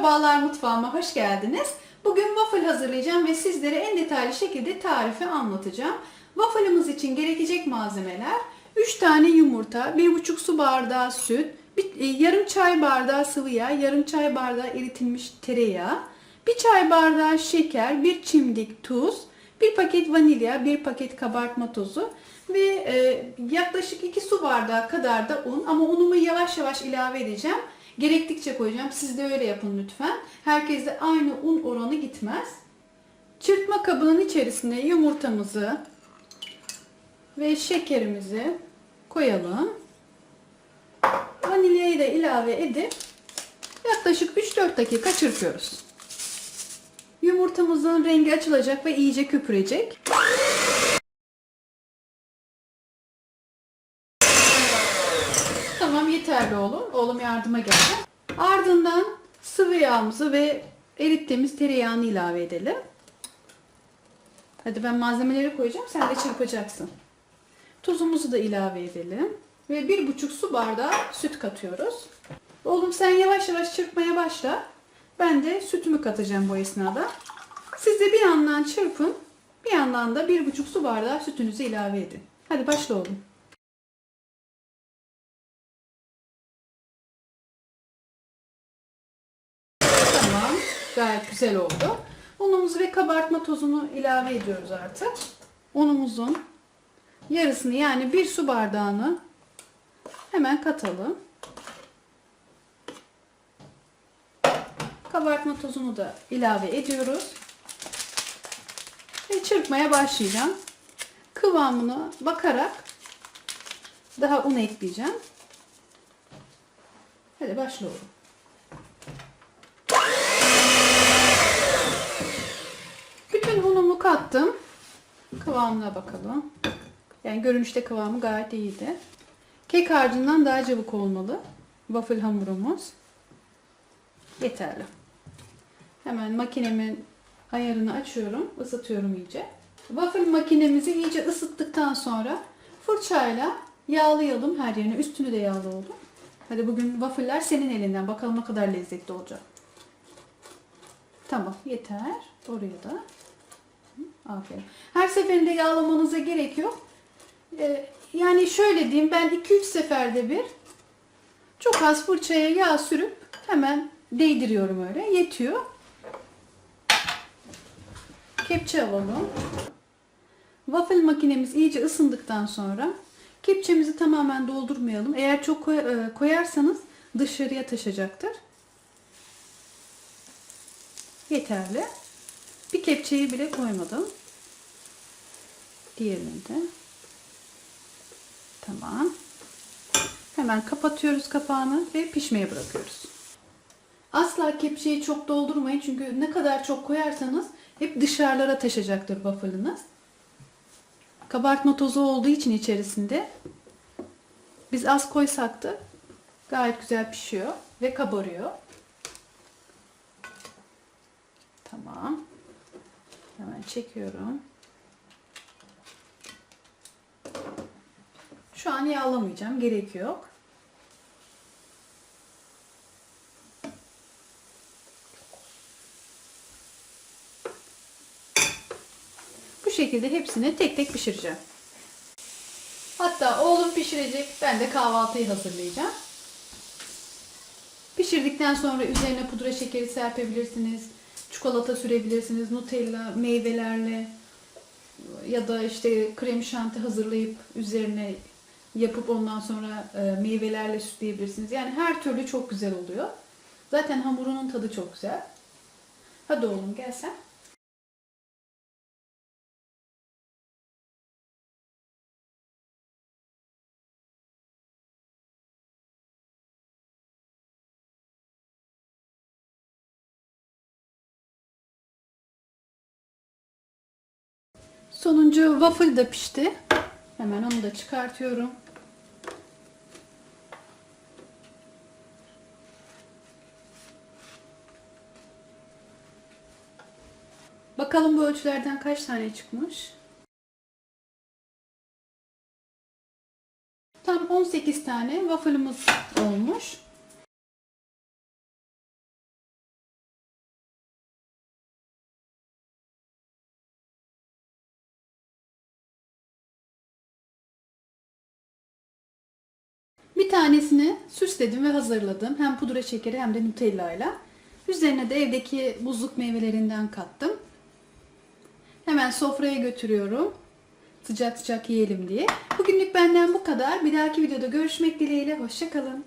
Merhabalar mutfağıma hoş geldiniz. Bugün waffle hazırlayacağım ve sizlere en detaylı şekilde tarifi anlatacağım. Waffle'ımız için gerekecek malzemeler 3 tane yumurta, 1,5 su bardağı süt, bir, e, yarım çay bardağı sıvı yağ, yarım çay bardağı eritilmiş tereyağı, bir çay bardağı şeker, bir çimdik tuz, bir paket vanilya, bir paket kabartma tozu ve e, yaklaşık 2 su bardağı kadar da un ama unumu yavaş yavaş ilave edeceğim. Gerektikçe koyacağım. Siz de öyle yapın lütfen. Herkeste aynı un oranı gitmez. Çırpma kabının içerisine yumurtamızı ve şekerimizi koyalım. Vanilyayı da ilave edip yaklaşık 3-4 dakika çırpıyoruz. Yumurtamızın rengi açılacak ve iyice köpürecek. Tamam yeterli oğlum. Oğlum yardıma geldi. Ardından sıvı yağımızı ve erittiğimiz tereyağını ilave edelim. Hadi ben malzemeleri koyacağım. Sen de çırpacaksın. Tuzumuzu da ilave edelim. Ve bir buçuk su bardağı süt katıyoruz. Oğlum sen yavaş yavaş çırpmaya başla. Ben de sütümü katacağım bu esnada. Siz de bir yandan çırpın. Bir yandan da bir buçuk su bardağı sütünüzü ilave edin. Hadi başla oğlum. Gayet güzel oldu. Unumuzu ve kabartma tozunu ilave ediyoruz artık. Unumuzun yarısını yani bir su bardağını hemen katalım. Kabartma tozunu da ilave ediyoruz. Ve çırpmaya başlayacağım. Kıvamına bakarak daha un ekleyeceğim. Hadi başlıyorum. Kattım. Kıvamına bakalım. Yani görünüşte kıvamı gayet iyiydi. Kek harcından daha cıvık olmalı. Waffle hamurumuz. Yeterli. Hemen makinemin ayarını açıyorum. ısıtıyorum iyice. Waffle makinemizi iyice ısıttıktan sonra fırçayla yağlayalım her yerini. Üstünü de yağlı oldu. Hadi bugün waffle'ler senin elinden. Bakalım ne kadar lezzetli olacak. Tamam yeter. Oraya da. Aferin. Her seferinde yağlamanıza gerek yok. Ee, yani şöyle diyeyim ben 2-3 seferde bir çok az fırçaya yağ sürüp hemen değdiriyorum öyle. Yetiyor. Kepçe alalım. Waffle makinemiz iyice ısındıktan sonra kepçemizi tamamen doldurmayalım. Eğer çok e, koyarsanız dışarıya taşacaktır. Yeterli. Bir kepçeyi bile koymadım. Diğerini de. Tamam. Hemen kapatıyoruz kapağını ve pişmeye bırakıyoruz. Asla kepçeyi çok doldurmayın çünkü ne kadar çok koyarsanız hep dışarılara taşacaktır waffle'ınız. Kabartma tozu olduğu için içerisinde biz az koysak da gayet güzel pişiyor ve kabarıyor. Tamam. Hemen çekiyorum. Şu an yağlamayacağım. Gerek yok. Bu şekilde hepsini tek tek pişireceğim. Hatta oğlum pişirecek. Ben de kahvaltıyı hazırlayacağım. Pişirdikten sonra üzerine pudra şekeri serpebilirsiniz. Çikolata sürebilirsiniz. Nutella meyvelerle ya da işte krem şanti hazırlayıp üzerine yapıp ondan sonra e, meyvelerle süsleyebilirsiniz. Yani her türlü çok güzel oluyor. Zaten hamurunun tadı çok güzel. Hadi oğlum gel sen. Sonuncu waffle da pişti. Hemen onu da çıkartıyorum. Bakalım bu ölçülerden kaç tane çıkmış? Tam 18 tane waffle'ımız olmuş. Bir tanesini süsledim ve hazırladım. Hem pudra şekeri hem de Nutella ile. Üzerine de evdeki buzluk meyvelerinden kattım. Hemen sofraya götürüyorum. Sıcak sıcak yiyelim diye. Bugünlük benden bu kadar. Bir dahaki videoda görüşmek dileğiyle. Hoşçakalın.